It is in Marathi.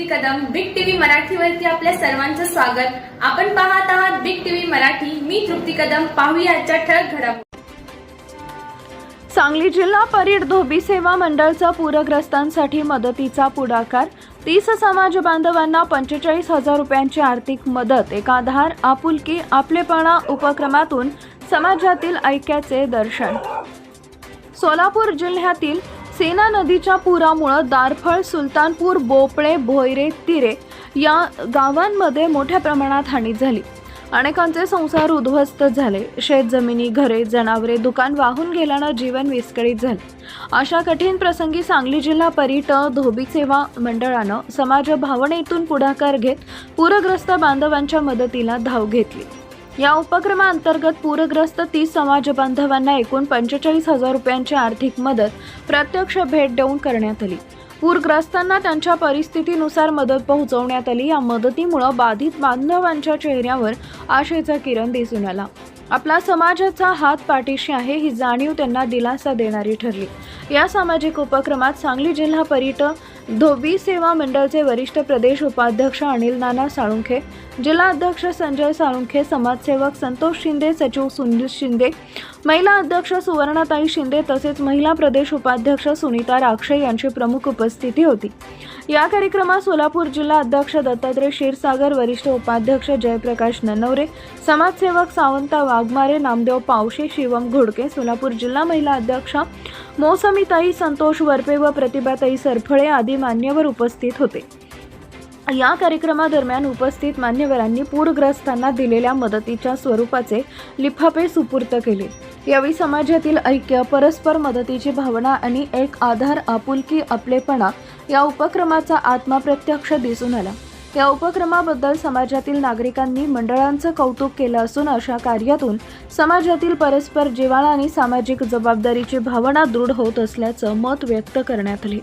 तृप्ती कदम बिग टीव्ही मराठीवरती आपल्या सर्वांचं स्वागत. आपण पाहत आहात बिग टीव्ही मराठी. मी तृप्ती कदम. पाहूया आजच्या ठळक घडामोडी. सांगली जिल्हा परीड धोबी सेवा मंडळचा पूरग्रस्तांसाठी मदतीचा पुढाकार. तीस समाज बांधवांना पंचेचाळीस हजार रुपयांची आर्थिक मदत. एक आधार आपुलकी आपलेपणा उपक्रमातून समाजातील ऐक्याचे दर्शन. सोलापूर जिल्ह्यातील सेना नदीच्या पुरामुळं दारफळ सुलतानपूर बोपळे भोयरे तिरे या गावांमध्ये मोठ्या प्रमाणात हानी झाली. अनेकांचे संसार उद्ध्वस्त झाले. शेत जमिनी घरे जनावरे दुकान वाहून गेल्यानं जीवन विस्कळीत झाले. अशा कठीण प्रसंगी सांगली जिल्हा परीट धोबी सेवा मंडळानं समाज भावनेतून पुढाकार घेत पूरग्रस्त बांधवांच्या मदतीला धाव घेतली. या उपक्रमाअंतर्गत पूरग्रस्त तीस समाज बांधवांना एकूण पंचेचाळीस हजार रुपयांची आर्थिक मदत प्रत्यक्ष भेट देऊन करण्यात आली. पूरग्रस्तांना त्यांच्या परिस्थितीनुसार मदत पोहोचवण्यात आली. या मदतीमुळे बाधित बांधवांच्या चेहऱ्यावर आशेचा किरण दिसून आला. आपला समाजाचा हात पाठीशी आहे ही जाणीव त्यांना दिलासा देणारी ठरली. या सामाजिक उपक्रमात सांगली जिल्हा परीट धोबी सेवा मंडळचे वरिष्ठ प्रदेश उपाध्यक्ष अनिल नाना साळुंखे जिल्हा अध्यक्ष संजय साळुंखे समाजसेवक संतोष शिंदे सचिव सुनील शिंदे महिला अध्यक्ष सुवर्णाताई शिंदे तसेच महिला प्रदेश उपाध्यक्ष सुनीता राक्षे यांची प्रमुख उपस्थिती होती. या कार्यक्रमात सोलापूर जिल्हा अध्यक्ष दत्तात्रय क्षीरसागर वरिष्ठ उपाध्यक्ष जयप्रकाश ननवरे समाजसेवक सावंता वाघमारे नामदेव पावशे शिवम घोडके सोलापूर जिल्हा महिला अध्यक्षा मोसमीताई संतोष वरपे व प्रतिभाताई सरफळे आदी मान्यवर उपस्थित होते. या कार्यक्रमादरम्यान उपस्थित मान्यवरांनी पूरग्रस्तांना दिलेल्या मदतीच्या स्वरूपाचे लिफाफे सुपूर्त केले. यावेळी समाजातील ऐक्य परस्पर मदतीची भावना आणि एक आधार आपुलकी आपलेपणा या उपक्रमाचा आत्मा प्रत्यक्ष दिसून आला. या उपक्रमाबद्दल समाजातील नागरिकांनी मंडळांचं कौतुक केलं असून अशा कार्यातून समाजातील परस्पर जिव्हाळा आणि सामाजिक जबाबदारीची भावना दृढ होत असल्याचं मत व्यक्त करण्यात आले.